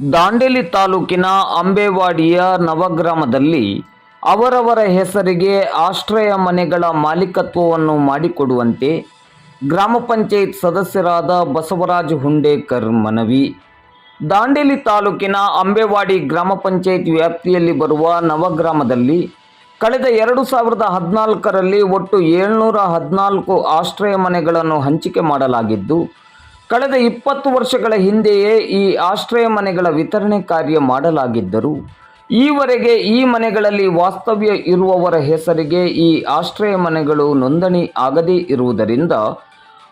ದಾಂಡೇಲಿ ತಾಲೂಕಿನ ಅಂಬೇವಾಡಿಯ ನವಗ್ರಾಮದಲ್ಲಿ ಅವರವರ ಹೆಸರಿಗೆ ಆಶ್ರಯ ಮನೆಗಳ ಮಾಲೀಕತ್ವವನ್ನು ಮಾಡಿಕೊಡುವಂತೆ ಗ್ರಾಮ ಪಂಚಾಯತ್ ಸದಸ್ಯರಾದ ಬಸವರಾಜ ಹುಂಡೇಕರ್ ಮನವಿ. ದಾಂಡೇಲಿ ತಾಲೂಕಿನ ಅಂಬೇವಾಡಿ ಗ್ರಾಮ ಪಂಚಾಯತ್ ವ್ಯಾಪ್ತಿಯಲ್ಲಿ ಬರುವ ನವಗ್ರಾಮದಲ್ಲಿ ಕಳೆದ ಎರಡು ಸಾವಿರದ ಹದಿನಾಲ್ಕರಲ್ಲಿ ಒಟ್ಟು ಏಳ್ನೂರ ಹದಿನಾಲ್ಕು ಆಶ್ರಯ ಮನೆಗಳನ್ನು ಹಂಚಿಕೆ ಮಾಡಲಾಗಿದ್ದು ಕಳೆದ ಇಪ್ಪತ್ತು ವರ್ಷಗಳ ಹಿಂದೆಯೇ ಈ ಆಶ್ರಯ ಮನೆಗಳ ವಿತರಣೆ ಕಾರ್ಯ ಮಾಡಲಾಗಿದ್ದರೂ, ಈವರೆಗೆ ಈ ಮನೆಗಳಲ್ಲಿ ವಾಸ್ತವ್ಯ ಇರುವವರ ಹೆಸರಿಗೆ ಈ ಆಶ್ರಯ ಮನೆಗಳು ನೋಂದಣಿ ಆಗದೇ ಇರುವುದರಿಂದ,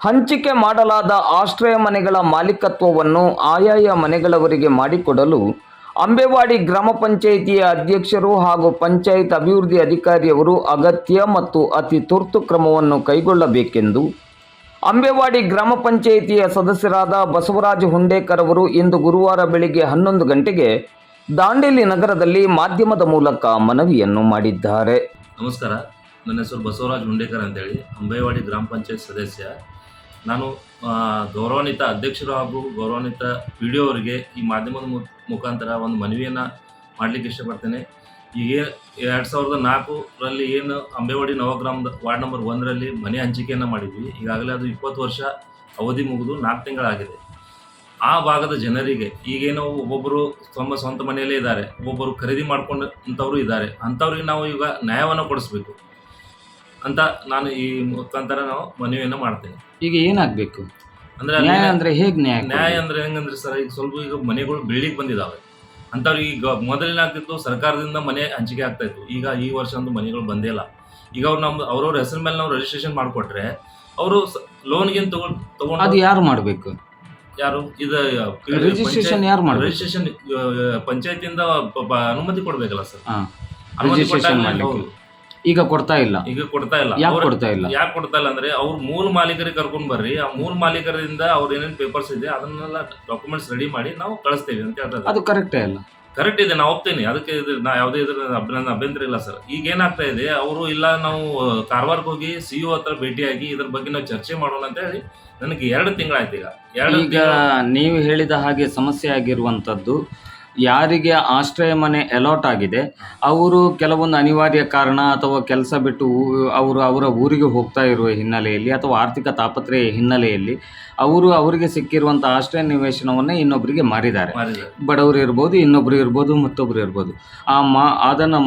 ಹಂಚಿಕೆ ಮಾಡಲಾದ ಆಶ್ರಯ ಮನೆಗಳ ಮಾಲೀಕತ್ವವನ್ನು ಆಯಾಯ ಮನೆಗಳವರಿಗೆ ಮಾಡಿಕೊಡಲು ಅಂಬೇವಾಡಿ ಗ್ರಾಮ ಪಂಚಾಯಿತಿಯ ಅಧ್ಯಕ್ಷರು ಹಾಗೂ ಪಂಚಾಯತ್ ಅಭಿವೃದ್ಧಿ ಅಧಿಕಾರಿಯವರು ಅಗತ್ಯ ಮತ್ತು ಅತಿ ತುರ್ತು ಕ್ರಮವನ್ನು ಕೈಗೊಳ್ಳಬೇಕೆಂದು ಅಂಬೇವಾಡಿ ಗ್ರಾಮ ಪಂಚಾಯಿತಿಯ ಸದಸ್ಯರಾದ ಬಸವರಾಜ ಹುಂಡೇಕರ್ ಅವರು ಇಂದು ಗುರುವಾರ ಬೆಳಿಗ್ಗೆ ಹನ್ನೊಂದು ಗಂಟೆಗೆ ದಾಂಡೇಲಿ ನಗರದಲ್ಲಿ ಮಾಧ್ಯಮದ ಮೂಲಕ ಮನವಿಯನ್ನು ಮಾಡಿದ್ದಾರೆ. ನಮಸ್ಕಾರ, ನನ್ನ ಹೆಸರು ಬಸವರಾಜ್ ಹುಂಡೇಕರ್ ಅಂತೇಳಿ, ಅಂಬೇವಾಡಿ ಗ್ರಾಮ ಪಂಚಾಯತ್ ಸದಸ್ಯ. ನಾನು ಗೌರವಾನ್ವಿತ ಅಧ್ಯಕ್ಷರು ಹಾಗೂ ಗೌರವಾನ್ವಿತ ಪಿ ಡಿ ಅವರಿಗೆ ಈ ಮಾಧ್ಯಮದ ಮುಖಾಂತರ ಒಂದು ಮನವಿಯನ್ನು ಮಾಡಲಿಕ್ಕೆ ಇಷ್ಟಪಡ್ತೇನೆ. ಈಗ ಎರಡು ಸಾವಿರದ ನಾಲ್ಕರಲ್ಲಿ ಏನು ಅಂಬೇವಾಡಿ ನವಗ್ರಾಮದ ವಾರ್ಡ್ ನಂಬರ್ ಒಂದರಲ್ಲಿ ಮನೆ ಹಂಚಿಕೆಯನ್ನು ಮಾಡಿದ್ವಿ. ಈಗಾಗಲೇ ಅದು ಇಪ್ಪತ್ತು ವರ್ಷ ಅವಧಿ ಮುಗಿದು ನಾಲ್ಕು ತಿಂಗಳಾಗಿದೆ. ಆ ಭಾಗದ ಜನರಿಗೆ ಈಗೇನೋ ಒಬ್ಬೊಬ್ಬರು ತಮ್ಮ ಸ್ವಂತ ಮನೆಯಲ್ಲೇ ಇದ್ದಾರೆ ಒಬ್ಬೊಬ್ಬರು ಖರೀದಿ ಮಾಡ್ಕೊಂಡಂಥವ್ರು ಇದ್ದಾರೆ ಅಂಥವ್ರಿಗೆ ನಾವು ಈಗ ನ್ಯಾಯವನ್ನು ಕೊಡಿಸ್ಬೇಕು ಅಂತ ನಾನು ಈ ಮುಖಾಂತರ ನಾವು ಮನವಿಯನ್ನು ಮಾಡ್ತೇನೆ. ಈಗ ಏನಾಗಬೇಕು? ಅಂದರೆ ಅಂದರೆ ನ್ಯಾಯ ಅಂದರೆ ಹೇಗೆ ನ್ಯಾಯ ನ್ಯಾಯ ಅಂದ್ರೆ ಹೆಂಗಂದ್ರೆ ಸರ್ ಈಗ ಸ್ವಲ್ಪ ಈಗ ಮನೆಗಳು ಬೆಳ್ಳಿಗೆ ಬಂದಿದ್ದಾವೆ ಅಂಥವ್ರಿಗೆ ಈಗ ಮೊದಲೇನಾಗ್ತಿತ್ತು ಸರ್ಕಾರದಿಂದ ಮನೆ ಹಂಚಿಕೆ ಆಗ್ತಾ ಇತ್ತು ಈಗ ಈ ವರ್ಷ ಒಂದು ಮನೆಗಳು ಬಂದೇ ಇಲ್ಲ ಈಗ ಅವ್ರು ನಮ್ಮ ಅವ್ರವ್ರ ಹೆಸರ ಮೇಲೆ ನಾವು ರಿಜಿಸ್ಟ್ರೇಷನ್ ಮಾಡಿಕೊಟ್ರೆ ಅವರು ಲೋನ್ಗಿಂತ ತಗೊಂಡು ಅದು ಯಾರು ಮಾಡಬೇಕು ಯಾರು ಇದು ರಿಜಿಸ್ಟ್ರೇಷನ್ ಯಾರು ಮಾಡಬೇಕು ರಿಜಿಸ್ಟ್ರೇಷನ್ ಪಂಚಾಯತಿಂದ ಪ- ಪ- ಅನುಮತಿ ಕೊಡ್ಬೇಕಲ್ಲ ಸರ್ ಹಾ. ಅನುಮತಿ ರಿಜಿಸ್ಟ್ರೇಷನ್ ಕೊಟ್ಟಾಗ ಮಾಡ್ಲಿಕ್ಕೆ. ಹೌದು. ಈಗ ಕೊಡ್ತಾ ಇಲ್ಲ. ಈಗ ಕೊಡ್ತಾ ಇಲ್ಲ. ಯಾಕೆ ಕೊಡ್ತಾ ಇಲ್ಲ? ಯಾಕೆ ಕೊಡ್ತಾ ಇಲ್ಲ ಅಂದ್ರೆ ಅವ್ರ ಮೂಲ ಮಾಲೀಕರಿಗೆ ಕರ್ಕೊಂಡ್ ಬರ್ರಿ. ಆ ಮೂಲ ಮಾಲೀಕರಿಂದ ಅವ್ರ ಏನೇನು ಪೇಪರ್ಸ್ ಇದೆ ಅದನ್ನೆಲ್ಲ ಡಾಕ್ಯುಮೆಂಟ್ಸ್ ರೆಡಿ ಮಾಡಿ ನಾವು ಕಳಿಸ್ತೇವೆ ಅಂತ ಹೇಳ್ತಾರೆ ಅದು ಕರೆಕ್ಟೇ ಅಲ್ಲ ಕರೆಕ್ಟ್ ಇದೆ ನಾವು ಒಪ್ತೇನೆ. ಅದಕ್ಕೆ ನಾ ಯಾವುದೇ ಇದ್ರ ನನ್ನ ಅಭ್ಯಂತರ ಇಲ್ಲ ಸರ್. ಈಗ ಏನಾಗ್ತಾ ಇದೆ ಅವರು ಇಲ್ಲ ನಾವು ಕಾರವಾರಕ್ಕೆ ಹೋಗಿ ಸಿ ಯು ಹತ್ರ ಭೇಟಿಯಾಗಿ ಇದ್ರ ಬಗ್ಗೆ ನಾವು ಚರ್ಚೆ ಮಾಡೋಣ ಅಂತ ಹೇಳಿ ನನಗೆ ಎರಡು ತಿಂಗಳಾಯ್ತು ಈಗ. ಎರಡು ಈಗ ನೀವು ಹೇಳಿದ ಹಾಗೆ ಸಮಸ್ಯೆ ಆಗಿರುವಂಥದ್ದು ಯಾರಿಗೆ ಆಶ್ರಯ ಮನೆ ಅಲಾಟ್ ಆಗಿದೆ ಅವರು ಕೆಲವೊಂದು ಅನಿವಾರ್ಯ ಕಾರಣ ಅಥವಾ ಕೆಲಸ ಬಿಟ್ಟು ಅವರು ಅವರ ಊರಿಗೆ ಹೋಗ್ತಾ ಇರುವ ಹಿನ್ನೆಲೆಯಲ್ಲಿ ಅಥವಾ ಆರ್ಥಿಕ ತಾಪತ್ರೆಯ ಹಿನ್ನೆಲೆಯಲ್ಲಿ ಅವರು ಅವರಿಗೆ ಸಿಕ್ಕಿರುವಂಥ ಆಶ್ರಯ ನಿವೇಶನವನ್ನು ಇನ್ನೊಬ್ಬರಿಗೆ ಮಾರಿದ್ದಾರೆ. ಬಡವರು ಇರ್ಬೋದು ಇನ್ನೊಬ್ರು ಇರ್ಬೋದು ಮತ್ತೊಬ್ಬರು ಇರ್ಬೋದು. ಆ ಮಾ ಅದನ್ನು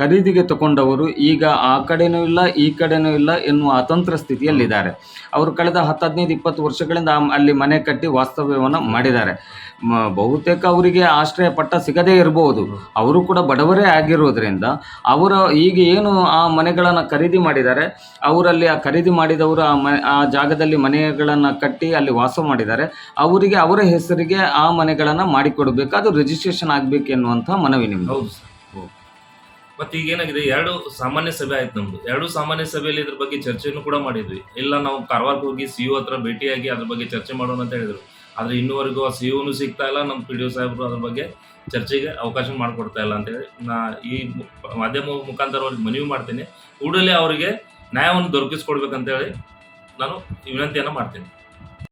ಖರೀದಿಗೆ ತಗೊಂಡವರು ಈಗ ಆ ಕಡೆನೂ ಇಲ್ಲ ಈ ಕಡೆನೂ ಇಲ್ಲ ಎನ್ನುವ ಅತಂತ್ರ ಸ್ಥಿತಿಯಲ್ಲಿದ್ದಾರೆ. ಅವರು ಕಳೆದ ಹತ್ತು ಹದಿನೈದು ಇಪ್ಪತ್ತು ವರ್ಷಗಳಿಂದ ಅಲ್ಲಿ ಮನೆ ಕಟ್ಟಿ ವಾಸ್ತವ್ಯವನ್ನು ಮಾಡಿದ್ದಾರೆ. ಮ- ಬಹುತೇಕ ಅವರಿಗೆ ಆಶ್ರಯ ಪಟ್ಟ ಸಿಗದೇ ಇರಬಹುದು ಅವರು ಕೂಡ ಬಡವರೇ ಆಗಿರೋದ್ರಿಂದ ಅವರ ಈಗ ಏನು ಆ ಮನೆಗಳನ್ನು ಖರೀದಿ ಮಾಡಿದ್ದಾರೆ, ಅವರಲ್ಲಿ ಆ ಖರೀದಿ ಮಾಡಿದವರು ಆ ಮ, ಆ ಜಾಗದಲ್ಲಿ ಮನೆಗಳನ್ನು ಕಟ್ಟಿ ಅಲ್ಲಿ ವಾಸ ಮಾಡಿದ್ದಾರೆ, ಅವರಿಗೆ ಅವರ ಹೆಸರಿಗೆ ಆ ಮನೆಗಳನ್ನು ಮಾಡಿಕೊಡಬೇಕು. ಅದು ರಿಜಿಸ್ಟ್ರೇಷನ್ ಆಗಬೇಕು ಎನ್ನುವಂಥ ಮನವಿ ನಿಮ್ಮದು ಹೌದು ಸರ್. ಮತ್ತೆ ಈಗ ಏನಾಗಿದೆ, ಎರಡು ಸಾಮಾನ್ಯ ಸಭೆ ಆಯ್ತು ನಮ್ದು. ಎರಡು ಸಾಮಾನ್ಯ ಸಭೆಯಲ್ಲಿ ಇದ್ರ ಬಗ್ಗೆ ಚರ್ಚೆಯನ್ನು ಕೂಡ ಮಾಡಿದ್ವಿ. ಇಲ್ಲ ನಾವು ಕಾರವಾರಕ್ಕೆ ಹೋಗಿ ಸಿ ಯು ಹತ್ರ ಭೇಟಿಯಾಗಿ ಅದ್ರ ಬಗ್ಗೆ ಚರ್ಚೆ ಮಾಡೋಣ ಅಂತ ಹೇಳಿದ್ರು. ಆದ್ರೆ ಇನ್ನುವರೆಗೂ ಆ ಸಿ ಸಿಗ್ತಾ ಇಲ್ಲ ನಮ್ಮ ಪಿ ಡಿ ಒ ಸಾಹೇಬರು ಅದ್ರ ಬಗ್ಗೆ ಚರ್ಚೆಗೆ ಅವಕಾಶ ಮಾಡಿಕೊಡ್ತಾ ಇಲ್ಲ ಅಂತೇಳಿ ನಾ ಈ ಮಾಧ್ಯಮ ಮುಖಾಂತರ ಅವ್ರಿಗೆ ಮನವಿ ಮಾಡ್ತೀನಿ. ಕೂಡಲೇ ಅವರಿಗೆ ನ್ಯಾಯವನ್ನು ದೊರಕಿಸ್ಕೊಡ್ಬೇಕಂತೇಳಿ ನಾನು ವಿನಂತಿಯನ್ನು ಮಾಡ್ತೀನಿ.